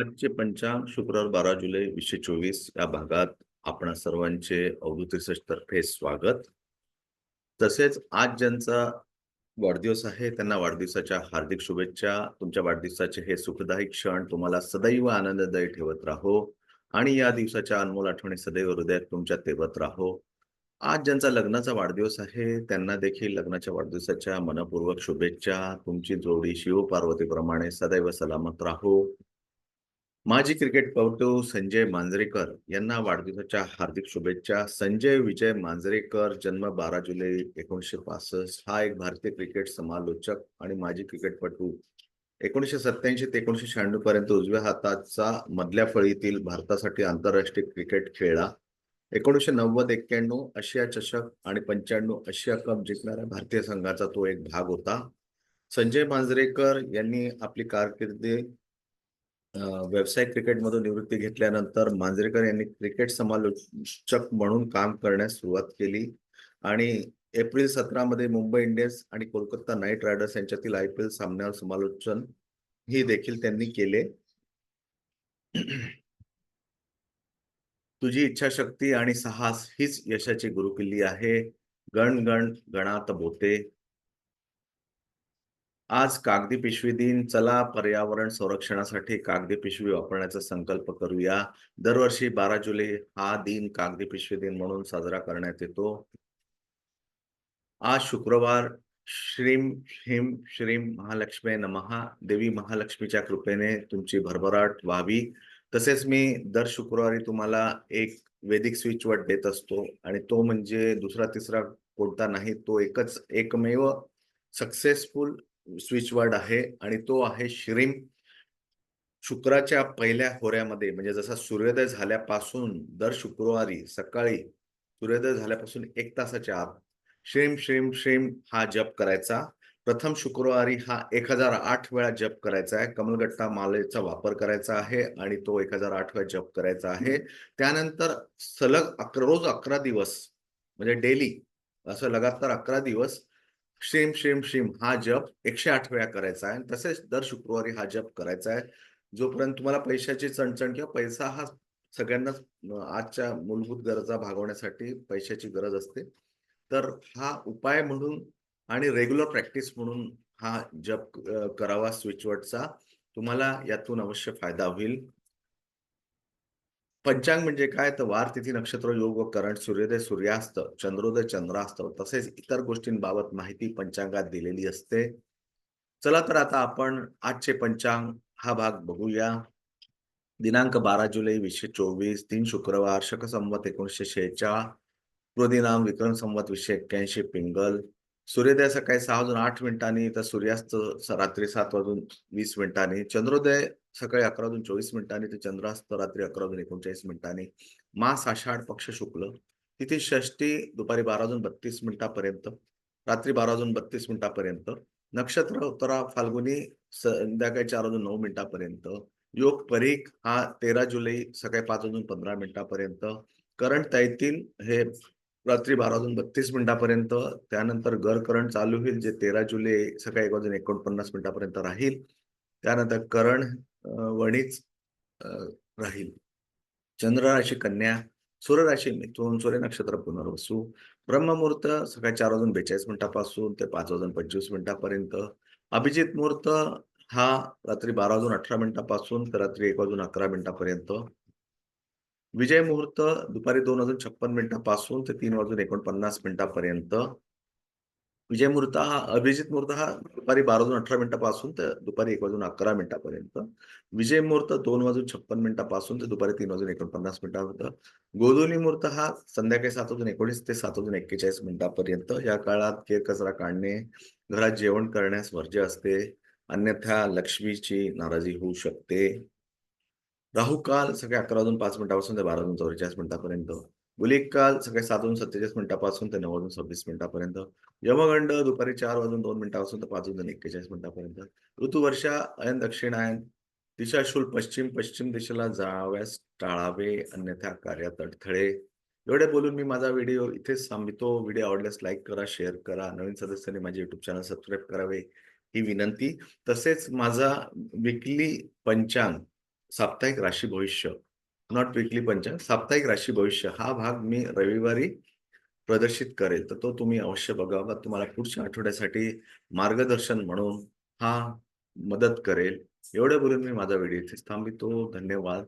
आजचे पंचांग शुक्रवार बारा जुलै वीसशे चोवीस या भागात आपण सर्वांचे अवधूत रिसर्च तर्फे स्वागत. तसेच आज ज्यांचा वाढदिवस आहे त्यांना वाढदिवसाच्या हार्दिक शुभेच्छा. तुमच्या वाढदिवसाचे हे सुखदायी क्षण तुम्हाला सदैव आनंददायी ठेवत राहो आणि या दिवसाच्या अनमोल आठवणी सदैव हृदयात तुमच्या तेवत राहो. आज ज्यांचा लग्नाचा वाढदिवस आहे त्यांना देखील लग्नाच्या वाढदिवसाच्या मनपूर्वक शुभेच्छा. तुमची जोडी शिवपार्वतीप्रमाणे सदैव सलामत राहो. माजी क्रिकेटपटू संजय मांजरेकर यांना वाढदिवसाच्या हार्दिक शुभेच्छा. संजय विजय मांजरेकर जन्म बारा जुलै एकोणीसशे पासष्ट. हा एक भारतीय क्रिकेट समालोचक आणि माजी क्रिकेटपटू. एकोणीसशे सत्याऐंशी ते एकोणीसशे शहाण्णव पर्यंत उजव्या हाताचा मधल्या फळीतील भारतासाठी आंतरराष्ट्रीय क्रिकेट खेळला एकोणीसशे नव्वद एक्क्याण्णव आशिया चषक आणि पंच्याण्णव आशिया कप जिंकणाऱ्या भारतीय संघाचा तो एक भाग होता. संजय मांजरेकर यांनी आपली कारकिर्दी व्यावसायिक क्रिकेटमधून निवृत्ती घेतल्यानंतर मांजरेकर यांनी क्रिकेट समालोचक म्हणून काम करण्यास सुरुवात केली. आणि एप्रिल सतरामध्ये मुंबई इंडियन्स आणि कोलकाता नाईट रायडर्स यांच्यातील आय पी एल सामन्यावर समालोचन ही देखील त्यांनी केले. तुझी इच्छाशक्ती आणि साहस हीच यशाची गुरुकिल्ली आहे. गण गण गणात बोते आज कागदी पिशवी दिन चला पर्यावरण संरक्षणासाठी कागदी पिशवी वापरण्याचा संकल्प करूया. दरवर्षी बारा जुलै हा दिन कागदी पिशवी दिन म्हणून साजरा करण्यात येतो. आज शुक्रवार श्रीम श्रीम श्रीम महालक्ष्मी नमहा देवी महालक्ष्मीच्या कृपेने तुमची भरभराट व्हावी. तसेच मी दर शुक्रवारी तुम्हाला एक वेदिक स्विच वर्ड देत असतो आणि तो म्हणजे दुसरा तिसरा कोणता नाही तो एकच एकमेव सक्सेसफुल स्विच वर्ड आहे आणि तो आहे श्रीम. शुक्राच्या पहिल्या होऱ्यामध्ये म्हणजे जसा सूर्योदय झाल्यापासून दर शुक्रवारी सकाळी सूर्योदय झाल्यापासून एक तासाच्या आत श्रीम श्रीम श्रीम हा जप करायचा. प्रथम शुक्रवारी हा एक हजार आठ वेळा जप करायचा आहे. कमलगट्टा मालेचा वापर करायचा आहे आणि तो एक हजार आठ वेळा जप करायचा आहे. त्यानंतर सलग अकरा रोज अकरा दिवस म्हणजे डेली असं लगातार अकरा दिवस श्रीम श्रीम श्रीम हा जप एकशे आठ वेळा करायचा आहे. तसेच दर शुक्रवारी हा जप करायचा आहे. जोपर्यंत तुम्हाला पैशाची चणचण किंवा पैसा हा सगळ्यांनाच आजच्या मूलभूत गरजा भागवण्यासाठी पैशाची गरज असते तर हा उपाय म्हणून आणि रेग्युलर प्रॅक्टिस म्हणून हा जप करावा स्विचवर्डचा तुम्हाला यातून अवश्य फायदा होईल. पंचांग म्हणजे काय? तर वार तिथी नक्षत्र योग व करण सूर्योदय सूर्यास्त चंद्रोदय चंद्रास्त तसेच इतर गोष्टींबाबत माहिती पंचांगात दिलेली असते. चला तर आता आपण आजचे पंचांग हा भाग बघूया. दिनांक बारा जुलै वीसशे चोवीस तीन शुक्रवार शक संवत एकोणीसशे शेहेचाळ कृदिनाम विक्रम संवत वीसशे एक्क्याऐंशी पिंगल. सूर्योदय सकाळी सहा वाजून आठ मिनिटांनी तर सूर्यास्त रात्री सात वाजून वीस मिनिटांनी. चंद्रोदय सकाळी अकरा वाजून चोवीस मिनिटांनी ते चंद्रास्त रात्री अकरा वाजून एकोणचाळीस मिनिटांनी. मास आषाढ पक्ष शुक्ल. तिथे षष्टी दुपारी बारा वाजून बत्तीस मिनिटापर्यंत रात्री बारा वाजून बत्तीस मिनिटापर्यंत नक्षत्र उत्तरा फाल्गुनी संध्याकाळी चार वाजून नऊ मिनिटापर्यंत योग परीख हा तेरा जुलै सकाळी पाच वाजून पंधरा मिनिटापर्यंत करण तैतील हे रात्री बारा वाजून बत्तीस मिनिटापर्यंत त्यानंतर गर करंट चालू होईल जे तेरा जुलै सकाळी एक वाजून एकोणपन्नास मिनिटापर्यंत राहील. त्यानंतर करण वणीच राहील. चंद्र राशी कन्या सूर्य राशी मिथून सूर्य नक्षत्र पुनर्वसू. ब्रह्ममुहूर्त सकाळी चार वाजून बेचाळीस मिनिटापासून ते पाच वाजून पंचवीस मिनिटापर्यंत. अभिजित मुहूर्त हा रात्री बारा वाजून अठरा मिनिटापासून तर रात्री एक वाजून अकरा मिनिटापर्यंत. विजय मुहूर्त दुपारी दोन वाजून छप्पन मिनिटापासून ते तीन वाजून एकोणपन्नास मिनिटापर्यंत. विजय मुहूर्त हा अभिजित मुहूर्त हा दुपारी बारा वाजून अठरा मिनिटापासून ते दुपारी एक वाजून अकरा मिनिटापर्यंत. विजय मुहूर्त दोन वाजून छप्पन मिनिटापासून ते दुपारी तीन वाजून एकोणपन्नास मिनिटापर्यंत. गोधुली मुहूर्त हा संध्याकाळी सात वाजून एकोणीस ते सात वाजून एक्केचाळीस मिनिटापर्यंत. या काळात केर कचरा काढणे घरात जेवण करण्यास वर्ज्य असते. अन्यथा लक्ष्मीची नाराजी होऊ शकते. राहू काल सकाळी अकरा वाजून पाच मिनिटापासून ते बारा वाजून चौवेचाळीस मिनिटापर्यंत. बुलेक काल सकाळी सात वाजून सत्तेचाळीस मिनिटापासून ते नऊ वाजून सव्वीस मिनिटापर्यंत. यमगंड दुपारी चार वाजून दोन मिनिटापासून ते पाच वाजून एक्केचाळीस मिनिटापर्यंत. ऋतुवर्षा अयन दक्षिणायन दिशा शुल पश्चिम पश्चिम दिशेला जाव्यास टाळावे अन्यथा कार्यात अडथळे एवढे बोलून मी माझा व्हिडिओ इथेच थांबतो. व्हिडिओ आवडल्यास लाईक करा शेअर करा. नवीन सदस्यांनी माझे युट्यूब चॅनल सबस्क्राईब करावे ही विनंती. तसेच माझा विकली पंचांग साप्ताहिक राशी भविष्य. नॉट विकली पंचांग साप्ताहिक राशी भविष्य हा भाग मी रविवारी प्रदर्शित करेल. तर तो तुम्ही अवश्य बघावा. तुम्हाला पुढच्या आठवड्यासाठी मार्गदर्शन म्हणून हा मदत करेल. एवढे बोलून मी माझा व्हिडिओ इथे थांबितो. धन्यवाद.